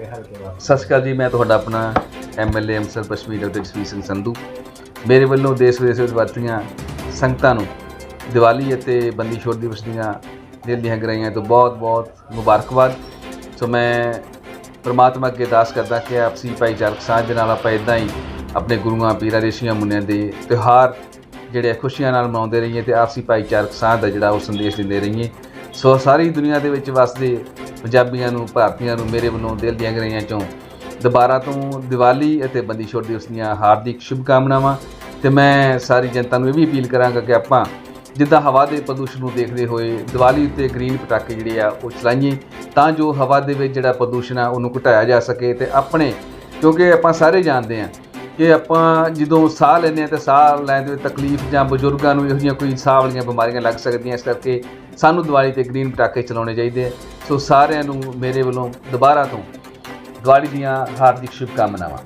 ਸਤਿ ਸ਼੍ਰੀ ਅਕਾਲ ਜੀ, ਮੈਂ ਤੁਹਾਡਾ ਆਪਣਾ ਐਮਐਲਏ ਅੰਮ੍ਰਿਤਸਰ ਪੱਛਮੀ ਡਾਕਟਰ ਜਸਵੀਰ ਸਿੰਘ ਸੰਧੂ। ਮੇਰੇ ਵੱਲੋਂ ਦੇਸ਼ ਵਿਦੇਸ਼ ਵਿੱਚ ਵਰਤੀਆਂ ਸੰਗਤਾਂ ਨੂੰ ਦੀਵਾਲੀ ਅਤੇ ਬੰਦੀ ਛੋੜ ਦਿਵਸ ਦੀਆਂ ਦਿਲ ਦੀਆਂ ਗਰਾਈਆਂ ਤੋਂ ਬਹੁਤ-ਬਹੁਤ ਮੁਬਾਰਕਬਾਦ। ਸੋ ਮੈਂ ਪ੍ਰਮਾਤਮਾ ਅੱਗੇ ਅਰਦਾਸ ਕਰਦਾ ਕਿ ਆਪਸੀ ਭਾਈਚਾਰਕ ਸਾਂਝ ਦੇ ਨਾਲ ਆਪਾਂ ਇਦਾਂ ਹੀ ਆਪਣੇ ਗੁਰੂਆਂ, ਪੀਰਾਂ, ਰਿਸ਼ੀਆਂ, ਮੁਨੀਆਂ ਦੇ ਤਿਉਹਾਰ ਜਿਹੜੇ ਆ ਖੁਸ਼ੀਆਂ ਨਾਲ ਮਨਾਉਂਦੇ ਰਹੀਏ ਤੇ ਆਪਸੀ ਭਾਈਚਾਰਕ ਸਾਂਝ ਦਾ ਜਿਹੜਾ ਉਹ ਸੰਦੇਸ਼ ਦਿੰਦੇ ਰਹੀਏ। ਸੋ ਸਾਰੀ ਦੁਨੀਆ ਦੇ ਵਿੱਚ ਵਸਦੇ ਪੰਜਾਬੀਆਂ ਨੂੰ, ਭਾਰਤੀਆਂ ਨੂੰ ਮੇਰੇ ਵੱਲੋਂ ਦਿਲ ਦੀਆਂ ਗਰਾਈਆਂ ਚੋਂ ਦੁਬਾਰਾ ਤੋਂ ਦੀਵਾਲੀ ਅਤੇ ਬੰਦੀ ਛੋੜ ਦਿਵਸ ਦੀਆਂ ਹਾਰਦਿਕ ਸ਼ੁਭਕਾਮਨਾਵਾਂ ਤੇ ਮੈਂ ਸਾਰੀ ਜਨਤਾ ਨੂੰ ਇਹ ਵੀ ਅਪੀਲ ਕਰਾਂਗਾ ਕਿ ਆਪਾਂ ਜਿੱਦਾਂ ਹਵਾ ਦੇ ਪ੍ਰਦੂਸ਼ਣ ਨੂੰ ਦੇਖਦੇ ਹੋਏ ਦੀਵਾਲੀ ਉੱਤੇ ਗ੍ਰੀਨ ਪਟਾਕੇ ਜਿਹੜੇ ਆ ਉਹ ਚਲਾਈਏ, ਤਾਂ ਜੋ ਹਵਾ ਦੇ ਵਿੱਚ ਜਿਹੜਾ ਪ੍ਰਦੂਸ਼ਣ ਆ ਉਹਨੂੰ ਘਟਾਇਆ ਜਾ ਸਕੇ ਤੇ ਆਪਣੇ, ਕਿਉਂਕਿ ਆਪਾਂ ਸਾਰੇ ਜਾਣਦੇ ਆ ਕਿ ਆਪਾਂ ਜਦੋਂ ਸਾਹ ਲੈਂਦੇ ਆ ਤੇ ਸਾਹ ਲੈਣ ਦੇ ਤਕਲੀਫ ਜਾਂ ਬਜ਼ੁਰਗਾਂ ਨੂੰ ਇਹੋ ਜਿਹੀਆਂ ਕੋਈ ਸਾਹ ਵਾਲੀਆਂ ਬਿਮਾਰੀਆਂ ਲੱਗ ਸਕਦੀਆਂ, ਇਸ ਕਰਕੇ ਸਾਨੂੰ ਦੀਵਾਲੀ ਤੇ ਗ੍ਰੀਨ ਪਟਾਕੇ ਚਲਾਉਣੇ ਚਾਹੀਦੇ ਆ। ਸੋ ਸਾਰਿਆਂ ਨੂੰ ਮੇਰੇ ਵੱਲੋਂ ਦੁਬਾਰਾ ਤੋਂ ਦੀਵਾਲੀ ਦੀਆਂ ਹਾਰਦਿਕ ਸ਼ੁਭਕਾਮਨਾਵਾਂ।